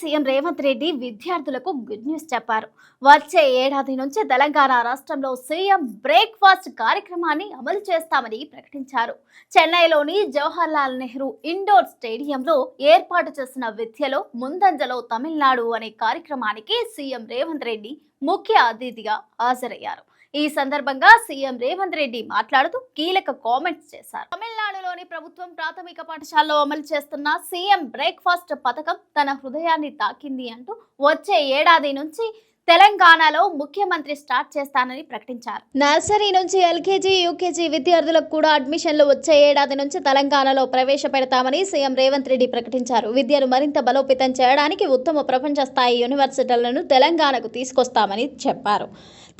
CM Revanth Reddy విద్యార్థులకు good news చెప్పారు. వచ్చే ఏడాది నుంచి తెలంగాణ రాష్ట్రంలో సీఎం బ్రేక్ఫాస్ట్ కార్యక్రమాన్ని అమలు చేస్తామని ప్రకటించారు. చెన్నైలోని జవహర్ లాల్ నెహ్రూ ఇండోర్ స్టేడియంలో ఏర్పాటు చేసిన విద్యలో ముందంజలో తమిళనాడు అనే కార్యక్రమానికి సీఎం రేవంత్ రెడ్డి ముఖ్య అతిథిగా హాజరయ్యారు. ఈ సందర్భంగా సీఎం రేవంత్ రెడ్డి మాట్లాడుతూ కీలక కామెంట్స్ చేశారు. తమిళనాడులోని ప్రభుత్వం ప్రాథమిక పాఠశాలలో అమలు చేస్తున్న సీఎం బ్రేక్ఫాస్ట్ పథకం తన హృదయాన్ని తాకింది అంటూ వచ్చే ఏడాది నుంచి తెలంగాణలో ముఖ్యమంత్రి స్టార్ట్ చేస్తానని ప్రకటించారు. నర్సరీ నుంచి ఎల్కేజీ యూకేజీ విద్యార్థులకు కూడా అడ్మిషన్లు వచ్చే ఏడాది నుంచి తెలంగాణలో ప్రవేశపెడతామని సీఎం రేవంత్ రెడ్డి ప్రకటించారు. విద్యను మరింత బలోపేతం చేయడానికి ఉత్తమ ప్రపంచ స్థాయి యూనివర్సిటీలను తెలంగాణకు తీసుకొస్తామని చెప్పారు.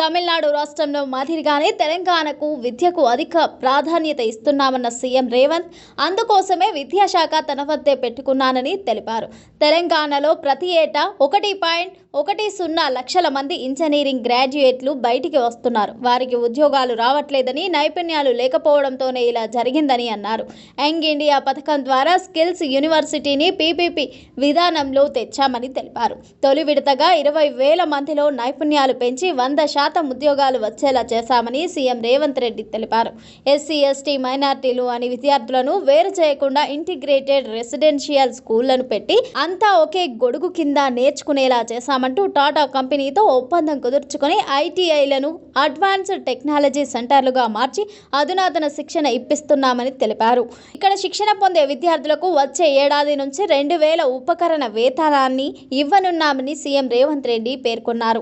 తమిళనాడు రాష్ట్రంలో మాదిరిగానే తెలంగాణకు విద్యకు అధిక ప్రాధాన్యత ఇస్తున్నామన్న సీఎం రేవంత్ అందుకోసమే విద్యాశాఖ తన వద్దే పెట్టుకున్నానని తెలిపారు. తెలంగాణలో ప్రతి ఏటా ఒకటి పాయింట్ ఒకటి సున్నా లక్షల మంది ఇంజనీరింగ్ గ్రాడ్యుయేట్లు బయటికి వస్తున్నారు. వారికి ఉద్యోగాలు రావట్లేదని నైపుణ్యాలు లేకపోవడంతోనే ఇలా జరిగిందని అన్నారు. యంగ్ ఇండియా పథకం ద్వారా స్కిల్స్ యూనివర్సిటీని పీపీపీ విధానంలో తెచ్చామని తెలిపారు. తొలి విడతగా ఇరవై వేల మందిలో నైపుణ్యాలు పెంచి వంద శాతం ఉద్యోగాలు వచ్చేలా చేశామని సీఎం రేవంత్ రెడ్డి తెలిపారు. ఎస్సీ ఎస్టీ మైనార్టీలు అని విద్యార్థులను వేరు చేయకుండా ఇంటిగ్రేటెడ్ రెసిడెన్షియల్ స్కూళ్ళను పెట్టి అంతా ఒకే గొడుగు కింద నేర్చుకునేలా చేస్తామంటూ టాటా కంపెనీతో ఒప్పందం కుదుర్చుకొని ఐటీఐలను అడ్వాన్స్డ్ టెక్నాలజీ సెంటర్లుగా మార్చి అధునాతన శిక్షణ ఇప్పిస్తున్నామని తెలిపారు. ఇక్కడ శిక్షణ పొందే విద్యార్థులకు వచ్చే ఏడాది నుంచి రెండు వేల ఉపకరణ వేతనాన్ని ఇవ్వనున్నామని సీఎం రేవంత్ రెడ్డి పేర్కొన్నారు.